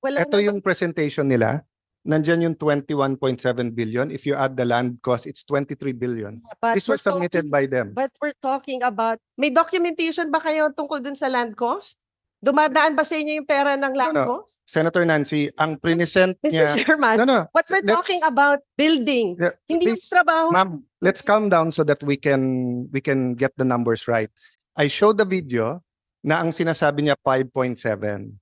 Wala Ito naman- yung presentation nila. Nandyan yung 21.7 billion. If you add the land cost, it's 23 billion. but This we're was submitted talking- by them. But we're talking about, may documentation ba kayo tungkol dun sa land cost? Dumadaan ba sa inyo yung pera ng land no. cost? Senator Nancy, ang present Mr. niya... Chairman, No, no. what we're let's- talking about, building. Yeah, Hindi yung please, trabaho. Ma'am, let's calm down so that we can we can get the numbers right. I showed the video na ang sinasabi niya 5.7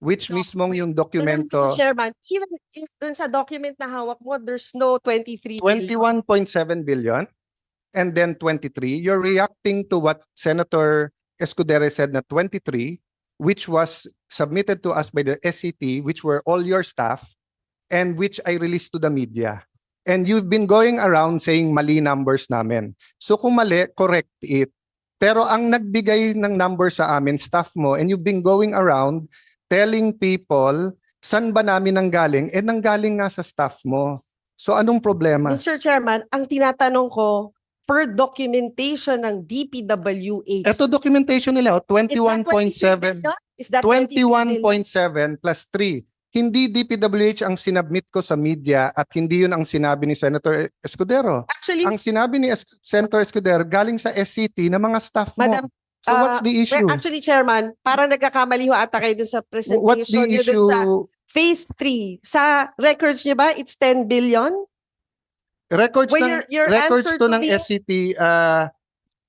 which No, mismong yung dokumento Mr. Chairman, even if dun sa document na hawak mo, there's no 23 billion. 21.7 billion and then 23 you're reacting to what Senator Escudero said na 23 which was submitted to us by the SCT which were all your staff and which I released to the media and you've been going around saying mali numbers namin so kung mali correct it pero ang nagbigay ng number sa amin staff mo and you've been going around telling people saan ba namin nanggaling eh nanggaling nga sa staff mo so anong problema Mr. Chairman, ang tinatanong ko, per documentation ng DPWH, Ito documentation nila, oh, is that 23 21.7, billion? Is that 23 billion? 21.7 plus 3. Hindi DPWH ang sinabmit ko sa media at hindi yun ang sinabi ni Senator Escudero. Actually, Ang sinabi ni Es- Senator Escudero galing sa SCT na mga staff mo. Madam, so what's ah, the issue? well, actually, Chairman, para nagkakamali ho ata kayo dun sa presentation What's the nyo dun issue? sa phase 3. Sa records nyo ba, it's 10 billion? Records Well, ng your- your records answer to to ng me- SCT uh,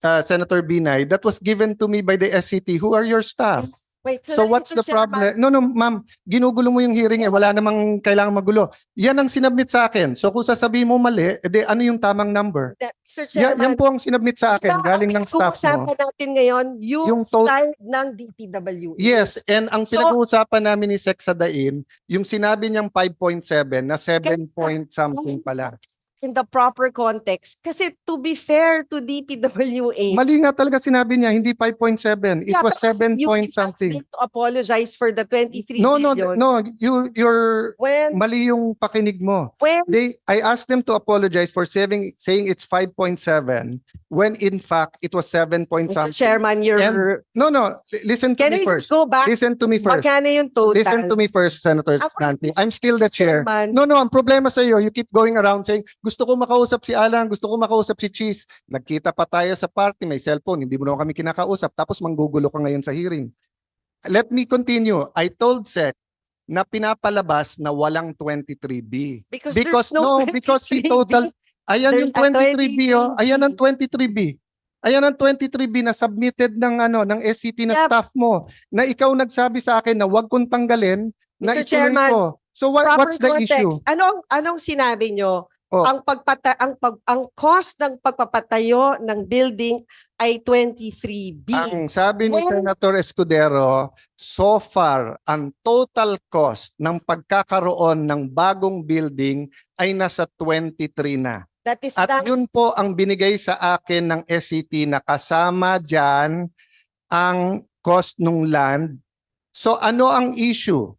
uh, Senator Binay that was given to me by the SCT. Who are your staff? Wait, So what's the problem? No, no, ma'am, ginugulo mo yung hearing eh. Wala namang kailangan magulo. Yan ang sinabmit sa akin. So kung sasabihin mo mali, edi ano yung tamang number? that-. Ya, Chairman, yan po ang sinabmit sa akin, Diba, galing ang ng staff mo. pinag-uusapan natin ngayon, yung, Yung to- side ng DPWH. Yes, and ang So- pinag-uusapan namin ni Sex Sadain, yung sinabi niyang 5.7 na 7 point something pala. In the proper context. Kasi to be fair to DPWH, Mali nga talaga sinabi niya, hindi 5.7. It Yeah, was but 7 you point something. asking to apologize for the 23 No, no, billion. no, you you're When, mali yung pakinig mo. when, They I asked them to apologize for saying saying it's 5.7 when in fact it was 7 point Mr. something. Chairman, you're, No, no, li- listen to can me we first. just go back? Listen to me first. Magkano yung total? Listen to me first, Senator Nancy. I'm still the chair. Chairman, No, no, ang problema sa iyo, you keep going around saying, gusto ko makausap si Alan, gusto ko makausap si Cheese. Nagkita pa tayo sa party, may cellphone, hindi mo naman kami kinakausap, tapos manggugulo ka ngayon sa hearing. Let me continue. I told Sec na pinapalabas na walang 23B. because, Because no, no, because he 23 total, ayan There's yung a 23B oh, ayan ang 23B. 23B. Ayan ang 23B na submitted ng ano ng SCT na Yep. staff mo na ikaw nagsabi sa akin na wag kong tanggalin na Mr. ituloy Chairman, ko. So what, what's the issue? context. Anong anong sinabi nyo? Oh. Ang pagpata ang pag ang cost ng pagpapatayo ng building ay 23B. Ang sabi ni When- Senator Escudero, so far, ang total cost ng pagkakaroon ng bagong building ay nasa 23 na. That is At not yun po ang binigay sa akin ng SCT na kasama dyan ang cost ng land. So ano ang issue?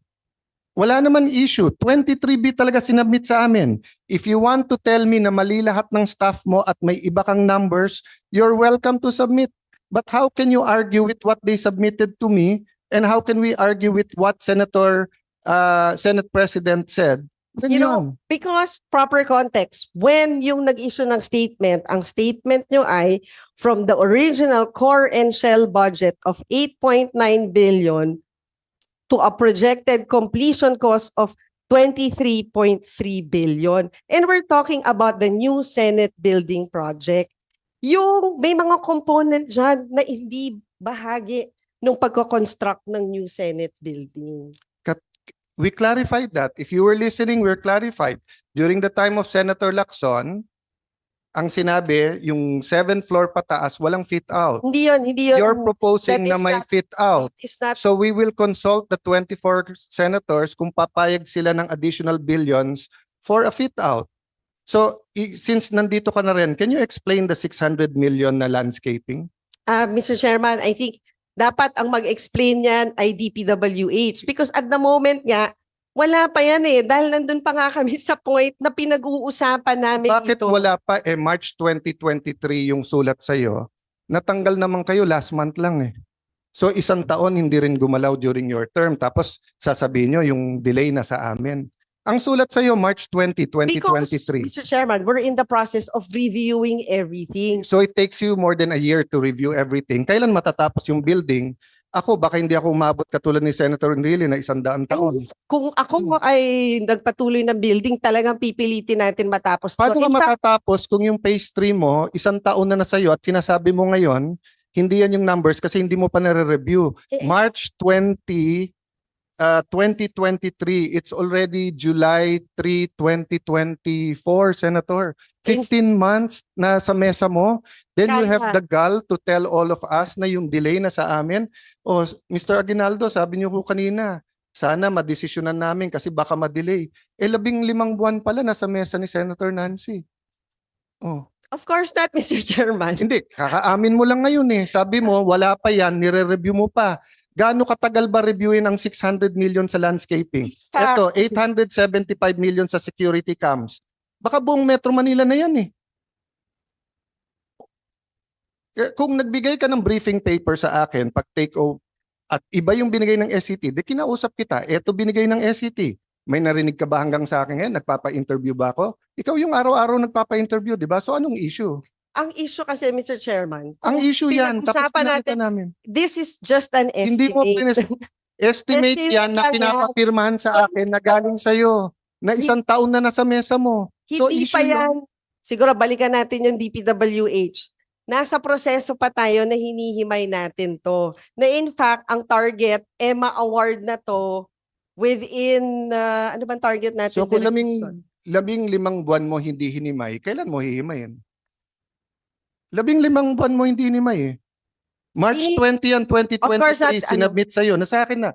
Wala naman issue. 23B talaga sinabmit sa amin. If you want to tell me na mali lahat ng staff mo at may iba kang numbers, you're welcome to submit. But how can you argue with what they submitted to me? And how can we argue with what Senator, uh, Senate President said? Then You know, yun. because proper context, when yung nag-issue ng statement, ang statement nyo ay from the original core and shell budget of 8.9 billion to a projected completion cost of 23.3 billion. And we're talking about the new Senate building project. Yung may mga component dyan na hindi bahagi ng pagko-construct ng new Senate building. we clarified that. If you were listening, we're clarified. During the time of Senator Lacson, ang sinabi, yung seventh floor pataas, walang fit out. Hindi yun, hindi yun. You're proposing na may not- fit out. Not So we will consult the 24 senators kung papayag sila ng additional billions for a fit out. So since nandito ka na rin, can you explain the 600 million na landscaping? Ah, Mr. Chairman, I think dapat ang mag-explain niyan ay DPWH because at the moment nga, wala pa yan eh. Dahil nandun pa nga kami sa point na pinag-uusapan namin Bakit ito. wala pa eh March 2023 yung sulat sa Natanggal naman kayo last month lang eh. So isang taon hindi rin gumalaw during your term tapos sasabihin nyo yung delay na sa amin. Ang sulat sa iyo March 20, Because, 2023. Mr. Chairman, we're in the process of reviewing everything. So it takes you more than a year to review everything. Kailan matatapos yung building? Ako baka hindi ako umabot katulad ni Senator Enrile na isang daang taon. Kung ako Hmm. ay nagpatuloy ng building, talagang pipilitin natin matapos. Paano ka matatapos kung yung phase 3 mo, isang taon na nasa iyo at sinasabi mo ngayon, hindi yan yung numbers kasi hindi mo pa nare-review. March 20, uh, 2023, it's already July 3, 2024, Senator. 15 months na sa mesa mo, then you have the gall to tell all of us na yung delay na sa amin. O, Mr. Aguinaldo, sabi niyo ko kanina, sana madesisyonan namin kasi baka ma-delay. Eh, labing limang buwan pala nasa mesa ni Senator Nancy. Oh. Of course not, Mr. Chairman. Hindi, kakaamin mo lang ngayon eh. Sabi mo, wala pa yan, nire-review mo pa. Gaano katagal ba reviewin ang 600 million sa landscaping? Fact. Ito, 875 million sa security cams. Baka buong Metro Manila na yan eh. Eh, Kung nagbigay ka ng briefing paper sa akin, pag take over, at iba yung binigay ng SCT, di kinausap kita, eto binigay ng SCT. May narinig ka ba hanggang sa akin ngayon? Nagpapa-interview ba ako? Ikaw yung araw-araw nagpapa-interview, di ba? So anong issue? Ang issue kasi, Mr. Chairman, Ang issue yan. Tapos pinag-usapan natin, namin. this is just an estimate. Hindi mo pinis- Estimate Estimate yan na lang yan. pinapapirmahan sa So- akin na galing sa'yo. Na isang taon na nasa mesa mo. So, Hindi issue pa yun. yan. Siguro balikan natin yung DPWH. Nasa proseso pa tayo na hinihimay natin to. Na in fact, ang target, EMA award na to within, uh, ano bang target natin? So kung Direk laming, labing limang buwan mo hindi hinimay, kailan mo hihimayin? Labing limang buwan mo hindi hinimay eh. March Hini- 20 yan, 2023, course, at ano- sinubmit sa'yo. Nasa akin na.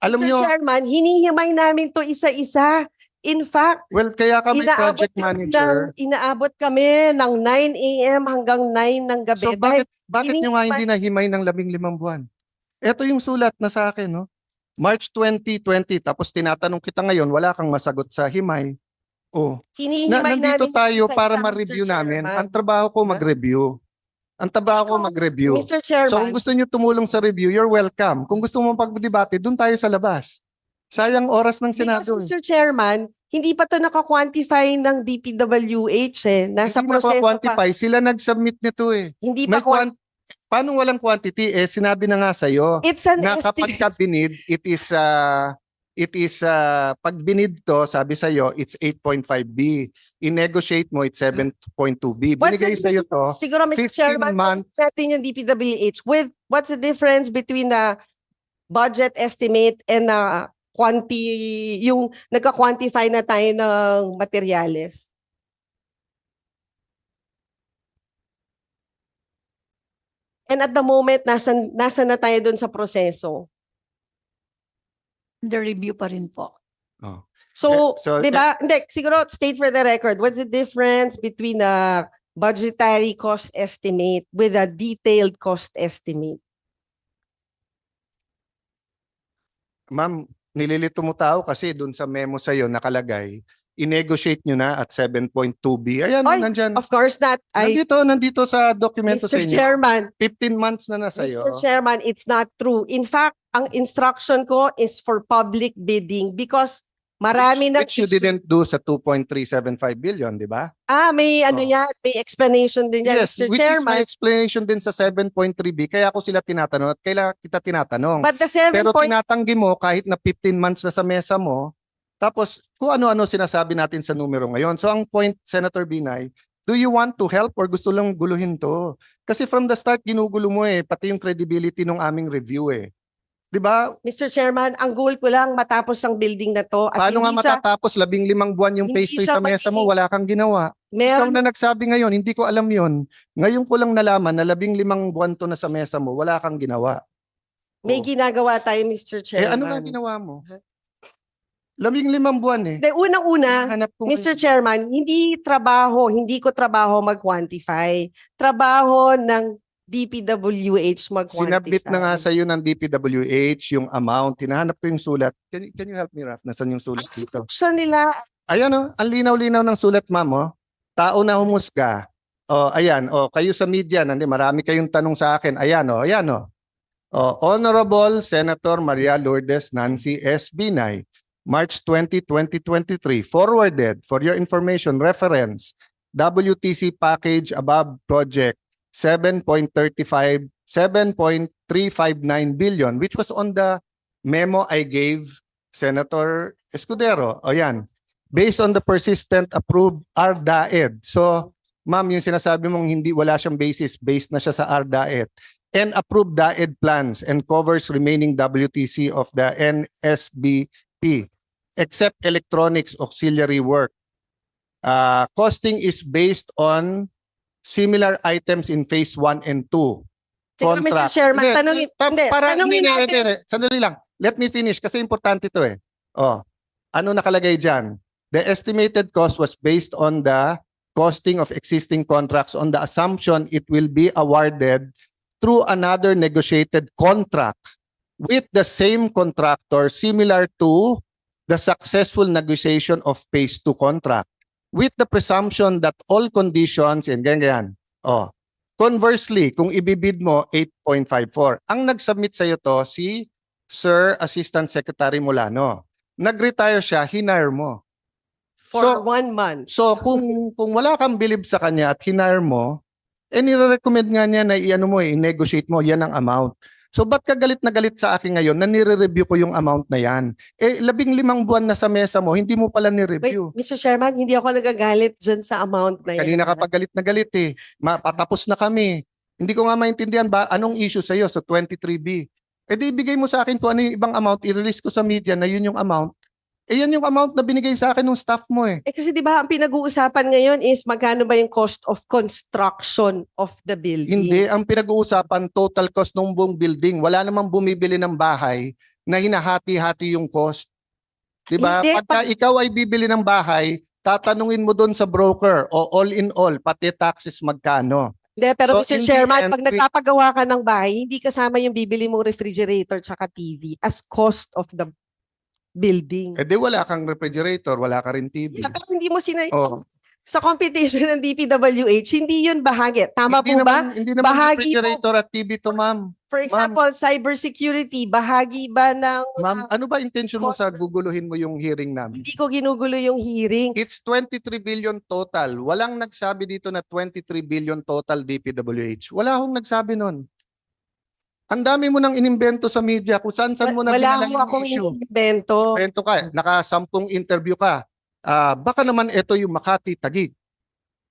Alam Mr. nyo, Chairman, hinihimay namin to isa-isa. In fact, well, kaya kami inaabot project kami manager. ng, inaabot kami ng 9 a.m. hanggang 9 ng gabi. So bakit, bakit nyo nga hindi nahimay ng labing limang buwan? Ito yung sulat na sa akin, no? March 2020, tapos tinatanong kita ngayon, wala kang masagot sa himay. Oh, na, nandito namin tayo para Mr. ma-review namin. Chairman. Ang trabaho ko mag-review. Ang trabaho ko mag-review. Mr. Chairman, So kung gusto niyo tumulong sa review, you're welcome. Kung gusto mo pagdebate, doon tayo sa labas. Sayang oras ng Senado. Because, eh. Mr. Chairman, hindi pa to naka-quantify ng DPWH eh. Nasa Hindi proseso pa. quantify Sila nag-submit nito eh. Hindi May pa quan- quant- Paano walang quantity? Eh, sinabi na nga sa'yo. It's an na kapag estimate. ka binid, it is uh, it is uh, pag binid to, sabi sa it's 8.5B. I-negotiate mo it's 7.2B. What's Binigay sa iyo to. Siguro, Mr. 15 Chairman, months. natin yung DPWH with what's the difference between the budget estimate and the quanti, yung nagka-quantify na tayo ng materyales? And at the moment, nasa, nasa na tayo dun sa proseso. The review pa rin po. So, Eh, so, di ba? Hindi, siguro state for the record, what's the difference between a budgetary cost estimate with a detailed cost estimate? Ma'am, nililito mo tao kasi doon sa memo sa iyo nakalagay, i-negotiate nyo na at 7.2B. Ayan, Ay, nandyan. Of course not. I, Nandito, nandito sa dokumento sa Mr. inyo. Chairman, 15 months na nasa iyo. Mr. Chairman, it's not true. In fact, ang instruction ko is for public bidding because marami which, na which you didn't do sa 2.375 billion, di ba? Ah, may ano Oh. yan, may explanation din yan, yes, Mr. which is my Chairman. explanation din sa 7.3B. Kaya ako sila tinatanong at kailan kita tinatanong. But the seven Pero point, tinatanggi mo kahit na 15 months na sa mesa mo, tapos kung ano-ano sinasabi natin sa numero ngayon. So ang point, Senator Binay, do you want to help or gusto lang guluhin to? Kasi from the start, ginugulo mo eh, pati yung credibility ng aming review eh. Di ba? Mr. Chairman, ang goal ko lang matapos ang building na to. At Paano nga siya, matatapos labing limang buwan yung phase 3 siya sa mesa mo, wala kang ginawa. Meron, na nagsabi ngayon, hindi ko alam yon. Ngayon ko lang nalaman na labing limang buwan to na sa mesa mo, wala kang ginawa. may Oh. ginagawa tayo, Mr. Eh Chairman. ano nga ginawa mo? Huh? Labing limang buwan eh. De, unang-una, Mr. Chairman, hindi trabaho, hindi ko trabaho mag-quantify. Trabaho ng DPWH mag-quantify. Sinabit na nga sa iyo ng DPWH yung amount. Hinahanap ko yung sulat. Can, can you help me, Raf? Nasaan yung sulat dito? Sa nila, Ayan o, ang linaw-linaw ng sulat, ma'am. Oh. Tao na humusga. O, ayan. O, kayo sa media, nandi, marami kayong tanong sa akin. Ayan o, ayan o. Oh, Honorable Senator Maria Lourdes Nancy S. Binay, March 20, 2023, forwarded for your information reference WTC package above project 7.35 7.359 billion which was on the memo I gave Senator Escudero. O yan. Based on the persistent approved RDAED. So, ma'am, yung sinasabi mong hindi wala siyang basis, based na siya sa RDAED and approved DAED plans and covers remaining WTC of the NSBP except electronics auxiliary work. Uh, costing is based on similar items in phase 1 and 2. Siguro, Mr. Chairman, Hindi, tanungin, pa- hindi, para, tanungin hindi, natin. hindi, hindi. Sandali lang. Let me finish kasi importante ito eh. Oh, ano nakalagay dyan? The estimated cost was based on the costing of existing contracts on the assumption it will be awarded through another negotiated contract with the same contractor similar to the successful negotiation of phase 2 contract with the presumption that all conditions and ganyan, ganyan. Oh, Conversely, kung ibibid mo 8.54, ang nag-submit sa iyo to si Sir Assistant Secretary Molano. Nag-retire siya, hinire mo. For So- one month. So kung kung wala kang bilib sa kanya at hinire mo, eh nire-recommend nga niya na i-ano mo, i-negotiate mo, yan ang amount. So ba't ka galit na galit sa akin ngayon na nire-review ko yung amount na yan? Eh labing limang buwan na sa mesa mo, hindi mo pala Wait, ni-review. Mr. Chairman, hindi ako nagagalit dyan sa amount na yan. Kanina ka pa galit na galit eh. Ma- patapos na kami. Hindi ko nga maintindihan ba anong issue sa iyo sa 23B. Eh di ibigay mo sa akin kung ano yung ibang amount, i-release ko sa media na yun yung amount. Eh yan yung amount na binigay sa akin ng staff mo eh. Eh kasi di ba ang pinag-uusapan ngayon is magkano ba yung cost of construction of the building? Hindi, ang pinag-uusapan total cost ng buong building. Wala namang bumibili ng bahay na hinahati-hati yung cost. 'Di ba? Hindi, Pagka ikaw ay bibili ng bahay, tatanungin mo doon sa broker o all in all, pati taxes magkano. Hindi, pero So, Mr. Chairman, pag nagpapagawa ka ng bahay, hindi kasama yung bibili mong refrigerator tsaka TV as cost of the building. Eh di wala kang refrigerator, wala ka rin TV. Yeah, pero hindi mo sina Oh. sa competition ng DPWH, hindi yun bahagi. Tama hindi po ba? naman, Hindi naman Bahagi po. refrigerator at TV to, ma'am. For example, cybersecurity, bahagi ba ng... Ma'am, ano ba intention mo sa guguluhin mo yung hearing namin? hindi ko ginugulo yung hearing. It's 23 billion total. Walang nagsabi dito na 23 billion total DPWH. Wala akong nagsabi nun. Ang dami mo nang inimbento sa media kung saan saan mo na Wala yung akong issue. invento. Invento ka, nakasampung interview ka. Ah, baka naman ito yung Makati Tagig.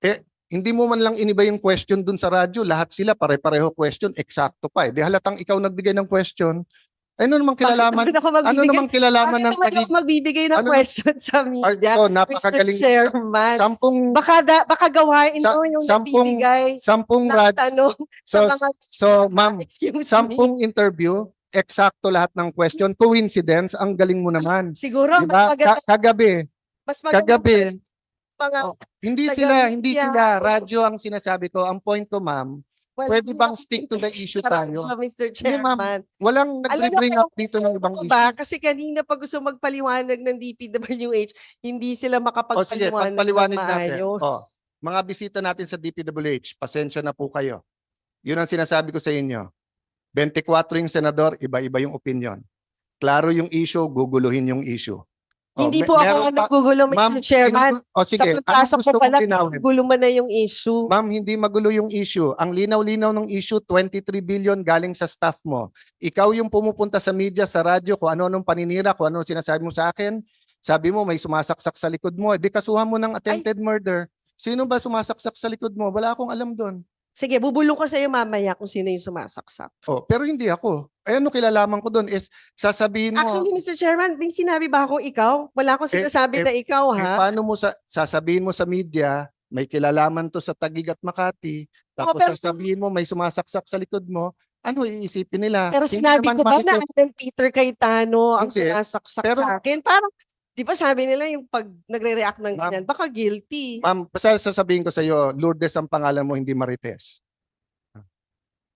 Eh, hindi mo man lang iniba yung question dun sa radyo. Lahat sila pare-pareho question. Eksakto pa eh. Di halatang ikaw nagbigay ng question. Ano namang kilalaman? Bakit ako Ano namang kilalaman ng Tagig? ako magbibigay ng Ano- question sa media? so, Mr. napakagaling. Chairman. Sampung, Baka, da, baka gawain Sa- mo yung sampung- nabibigay sampung ng rad, tanong so, sa mga... so ma'am, Excuse me. sampung interview, eksakto lahat ng question. Coincidence, ang galing mo naman. Siguro, Diba? mas maganda, Ka- kagabi, mas maganda kagabi, mga... Oh, hindi sila, hindi sila. Radyo ang sinasabi ko. Ang point ko, ma'am, well, pwede bang stick to the issue tayo? radyo, Mr. Hindi, ma'am. Chairman. walang mo, up dito ng ibang issue. ba? Kasi kanina pa gusto magpaliwanag ng DPWH, hindi sila O sige, makapagpaliwanag pagpaliwanag ng natin. maayos. O, mga bisita natin sa DPWH, pasensya na po kayo. Yun ang sinasabi ko sa inyo. 24 yung senador, iba-iba yung opinion. Klaro yung issue, guguluhin yung issue. O, Hindi po ako ang pa- nagugulo, Mr. Chairman. O sige, sa pagpasok gusto ko pala, gulo mo na yung issue. Ma'am, hindi magulo yung issue. Ang linaw-linaw ng issue, 23 billion galing sa staff mo. Ikaw yung pumupunta sa media, sa radyo, kung ano-anong paninira, kung ano sinasabi mo sa akin. Sabi mo, may sumasaksak sa likod mo. Di kasuhan mo ng attempted murder. Sino ba sumasaksak sa likod mo? Wala akong alam doon. Sige, bubulong ko sa iyo mamaya kung sino yung sumasaksak. Oh, pero hindi ako. Eh, ano kilalaman ko doon is sasabihin mo, Actually, Mr. Chairman, may sinabi ba akong ikaw? Wala akong Eh, sinasabi eh, na ikaw, eh, ha? paano mo sa, sasabihin mo sa media, may kilalaman to sa Tagig at Makati, tapos Oh, pero- sasabihin mo may sumasaksak sa likod mo, ano iisipin nila? Pero Hindi sinabi ko ba na makikip- Alan Peter Cayetano ang Hindi. sumasaksak Pero- sa akin? Parang, di ba sabi nila yung pag nagre-react ng Ma'am- ganyan, baka guilty. Ma'am, basta sasabihin ko sa iyo, Lourdes ang pangalan mo, hindi Marites.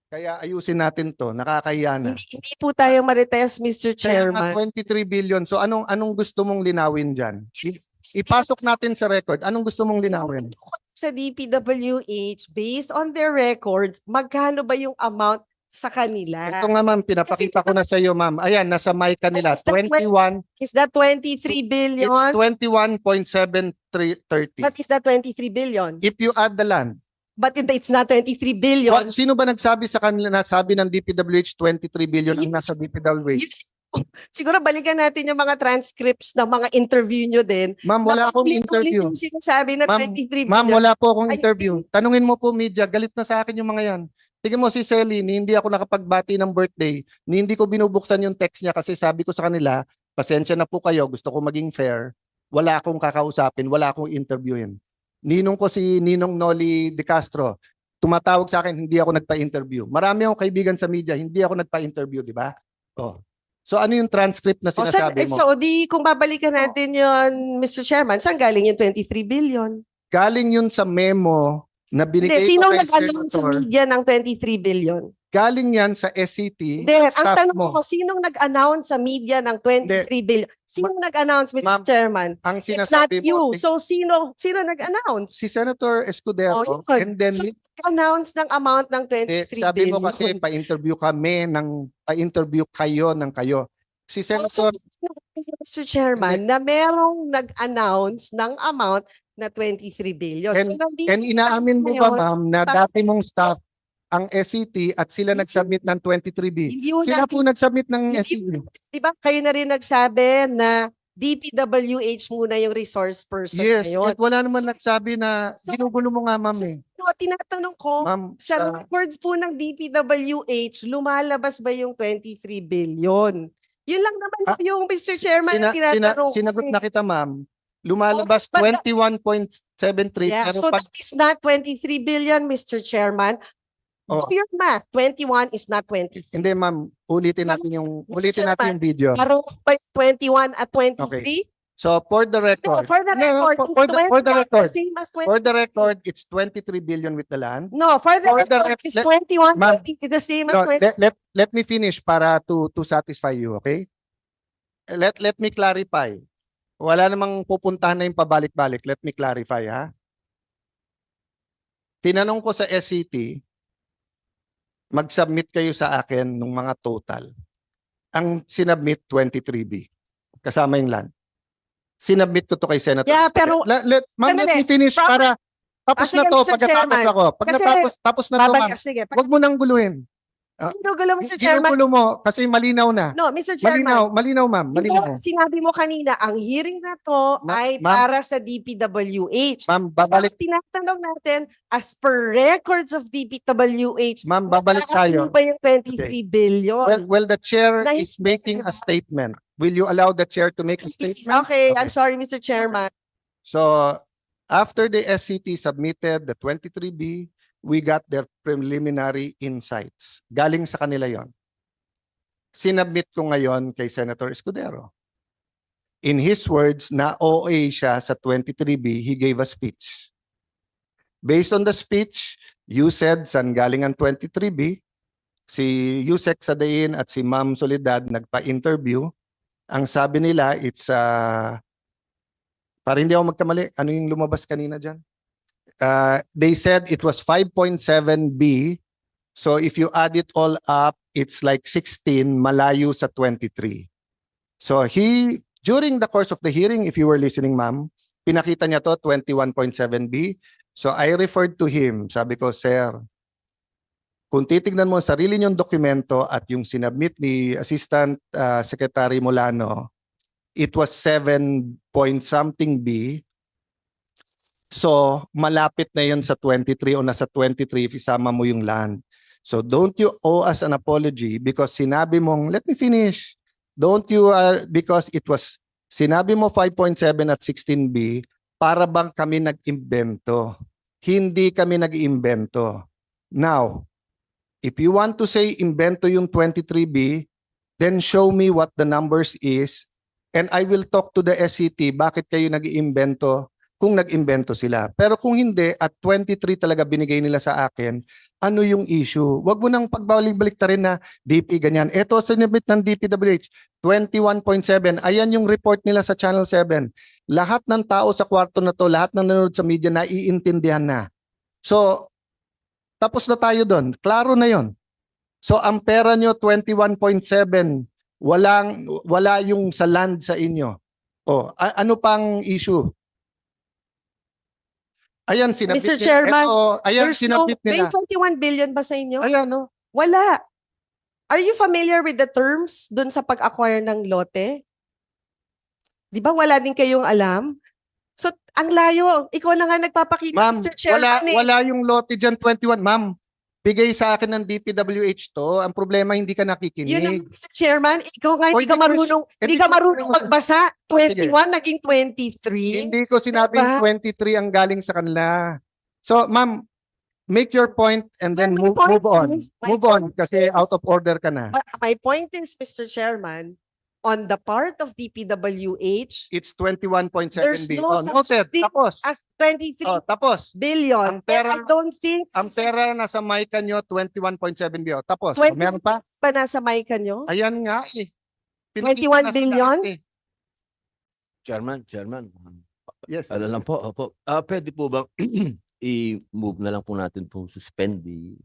Kaya ayusin natin to, nakakahiya na. Hindi, hindi po tayo marites, Mr. Kaya nga Chairman. 23 billion. So anong anong gusto mong linawin diyan? Ipasok natin sa record. Anong gusto mong linawin? Sa DPWH, based on their records, magkano ba yung amount sa kanila. Ito nga ma'am, pinapakita ko na sa iyo ma'am. Ayan, nasa mic kanila. Is that when- 21, Is that 23 it's billion? 21.7330. But is that 23 billion? If you add the land, But it- it's not 23 billion. Wa- sino ba nagsabi sa kanila na sabi ng DPWH 23 billion ang nasa DPWH? Siguro balikan natin yung mga transcripts ng mga interview nyo din. Ma'am, wala akong Nakaulit-ulit interview. yung sinasabi na Ma'am, 23 billion. Ma'am, wala po akong Ay, interview. Tanungin mo po media, galit na sa akin yung mga yan. Tingnan mo si Celine, hindi ako nakapagbati ng birthday, hindi ko binubuksan yung text niya kasi sabi ko sa kanila, pasensya na po kayo, gusto ko maging fair. Wala akong kakausapin, wala akong interviewin. Ninong ko si Ninong Noli De Castro, tumatawag sa akin, hindi ako nagpa-interview. Marami akong kaibigan sa media, hindi ako nagpa-interview, di ba? Oh. So ano yung transcript na O, saan- sinasabi eh, mo? so di kung babalikan natin yon Mr. Chairman, saan galing yung 23 billion? Galing yun sa memo na Hindi, binigay ko sino kay nag-announce sa media ng 23 billion? Galing yan sa SCT. Hindi, ang tanong mo. ko, sinong nag-announce sa media ng 23 billion? Sinong nag-announce, Mr. Ma'am, Chairman? Ang It's not sinasabi you. mo, So, sino sino nag-announce? si Senator Escudero, Oh, yun. and then So, ni- Announce ng amount ng 23 eh, sabi billion. mo kasi pa-interview kami ng pa-interview kayo ng kayo. Si Senator, Mr. Chairman, na merong nag-announce ng amount na 23 billion. And- so, nandito and inaamin mo ba ngayon, ma'am na dati mong staff ang SCT at sila Hindi. nag-submit ng 23B? Hindi mo Sila natin- po nag-submit ng Hindi SCT. Di ba kayo na rin nagsabi na DPWH muna yung resource person Yes, ngayon. at wala naman So- nagsabi na So- ginugulo mo nga ma'am eh. No, tinatanong ko, Ma'am, sa sa- records po ng DPWH, lumalabas ba yung 23 billion? Yun lang naman Ah, po yung Mr. Chairman sina, na tinatanong. ko sinagot eh. na kita ma'am. Lumalabas but the- 21.73 Yeah, pero so pag that is not 23 billion, Mr. Chairman. Oh. Do your math. 21 is not 23. Hindi ma'am, ulitin natin yung Mr. ulitin natin yung video. Ba yung 21 at 23? So for the No, record, for the No, no, record, for- the- for the 21 record. same as 20? for the record, it's 23 billion with the land. No, for the for the record, rec- is let- 21 Ma'am, 20 is the same No, as 20. let, let let me finish para to to satisfy you, okay? Let let me clarify. Wala namang pupuntahan na yung pabalik-balik. Let me clarify, ha? Tinanong ko sa SCT, mag-submit kayo sa akin ng mga total. Ang sinubmit 23B. Kasama yung land. Sinubmit ko to kay Senator. Yeah, pero- let, let, ma'am, let me finish Proper- para tapos Ah, na to, Mr. pagkatapos Chairman. ako. Pag Kasi- natapos, tapos na to, ma'am. sige. Pag, Huwag mo nang guluhin. Ginugulo mo, Mr. Chairman. Ginugulo mo kasi malinaw na. No, Mr. Chairman. Malinaw, malinaw ma'am, Ito, malinaw. sinabi mo kanina, ang hearing na to Ma- ay para sa DPWH. Ma'am, babalik, Tapos tinatanong natin, as per records of DPWH, ma'am, babalik tayo. ba yung 23 billion? Well, well, the chair is making a statement. Will you allow the chair to make a statement? okay, I'm sorry, Mr. Chairman. So, after the SCT submitted the 23B, we got their preliminary insights. Galing sa kanila yon. Sinabmit ko ngayon kay Senator Escudero. In his words, na OA siya sa 23B, he gave a speech. Based on the speech, you said saan galing ang 23B, si Yusek Sadain at si Ma'am Soledad nagpa-interview. Ang sabi nila, it's uh, para hindi ako magkamali, ano yung lumabas kanina dyan? Uh, they said it was 5.7B. So if you add it all up, it's like 16 malayo sa 23. So he, during the course of the hearing, if you were listening, ma'am, pinakita niya to 21.7B. So I referred to him. Sabi ko, sir, kung titignan mo ang sarili niyong dokumento at yung sinabmit ni Assistant uh, Secretary Molano, it was 7 point something B. So, malapit na yun sa 23 o nasa 23 if isama mo yung land. So, don't you owe us an apology because sinabi mong, let me finish. Don't you, uh, because it was, sinabi mo 5.7 at 16B, para bang kami nag-imbento. Hindi kami nag-imbento. Now, if you want to say imbento yung 23B, then show me what the numbers is and I will talk to the SCT bakit kayo nag-iimbento kung nag-imbento sila. Pero kung hindi, at 23 talaga binigay nila sa akin, ano yung issue? Huwag mo nang pagbalik-balik ta rin na DP ganyan. Ito, sinibit ng DPWH, 21.7. Ayan yung report nila sa Channel 7. Lahat ng tao sa kwarto na to, lahat ng nanonood sa media, naiintindihan na. So, tapos na tayo doon. Klaro na yon. So ang pera nyo 21.7, walang wala yung sa land sa inyo. Oh, a- ano pang issue? Ayan sinabit Mr. nila. Chairman, Eto, ayan There's no, sinabit may nila. 21 billion ba sa inyo? Ayan no. Wala. Are you familiar with the terms dun sa pag-acquire ng lote? Di ba wala din kayong alam? Ang layo. Ikaw na nga nagpapakita, Ma'am, Mr. wala Chairman. eh. wala yung lote diyan 21. Ma'am, bigay sa akin ng DPWH to. Ang problema hindi ka Yun ang, nakikinig. Mr. Chairman, ikaw nga O, hindi ka ko- marunong, hindi hindi ka ko- marunong magbasa. 21 naging 23. Hindi ko Diba? 23 ang galing sa kanila. So, ma'am, make your point and then My move, point move on. is- my Move on point kasi out of order ka na. But my point is, Mr. Chairman, on the part of DPWH, It's 21.7 There's billion. no Oh, such noted. thing Tapos. as 23 Oh, tapos. billion. ang pera- And I don't think Ang pera na sa mic nyo, 21.7 billion. Tapos, 20 meron pa? ba nasa mic nyo? Ayan nga eh. 21 na sa billion? lahat eh. Chairman, Chairman. Yes. Ano lang po, opo. Ah, pwede po bang i-move na lang po natin po suspend the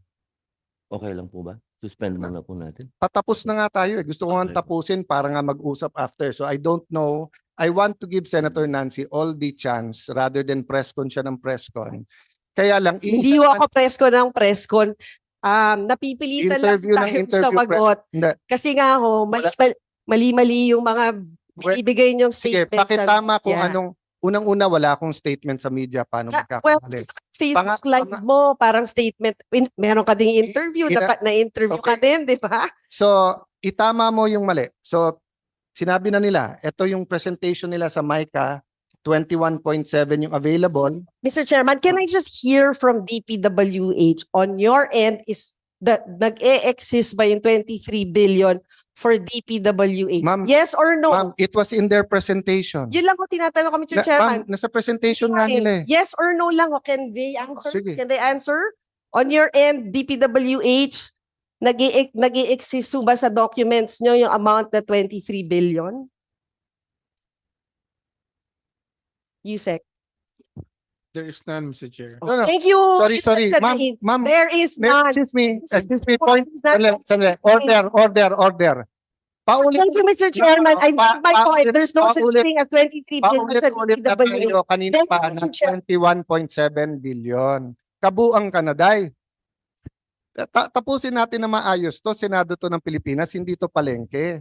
Okay lang po ba? Suspend muna po natin. Patapos na nga tayo eh. Gusto ko nga Okay. tapusin para nga mag-usap after. So I don't know. I want to give Senator Nancy all the chance rather than press con siya ng press con. Kaya lang, Hindi iisa- ko ako presko ng preskon. Um, napipilitan lang Interview ng tayo interview, sa magot. Hindi. Kasi nga ho, mali, mali-mali yung mga Well, ibigay niyong Sige, statement sa pakitama kung media. anong unang-una wala akong statement sa media paano Ah, well, magkakamali. Facebook Panga- live mo, parang statement. In, meron ka ding interview, Ina- dapat na-interview ka Okay. din, di ba? So, itama mo yung mali. So, sinabi na nila, ito yung presentation nila sa MICA, 21.7 yung available. Mr. Chairman, can I just hear from DPWH on your end is that nag-e-exist ba yung 23 billion for DPWH? Ma'am, yes or no? Ma'am, it was in their presentation. Yun lang ko tinatanong ko, Mr. Na- Chairman. ma'am, nasa presentation nga nila eh. Yes or no lang, o can they answer? sige. Can they answer? On your end, DPWH, nag i exist ba sa documents nyo yung amount na 23 billion? Yusek. There is none, Mr. Chair. No, no. Thank you. Sorry, sorry. Ma'am, Sadain. ma'am, There is may- none. excuse me, excuse me, point. Sandali, sandali. Order, order, order. Paulit, Thank you, Mr. Chairman. I Pa- made my point. paulit- There's no such paulit- thing as 23 billion sa paulit-ulit na DPWH. tayo kanina Thank you, pa Mr. ng Chair. 21.7 billion. Kabuang Kanaday. Ta- tapusin natin na maayos to. Senado to ng Pilipinas, hindi to palengke.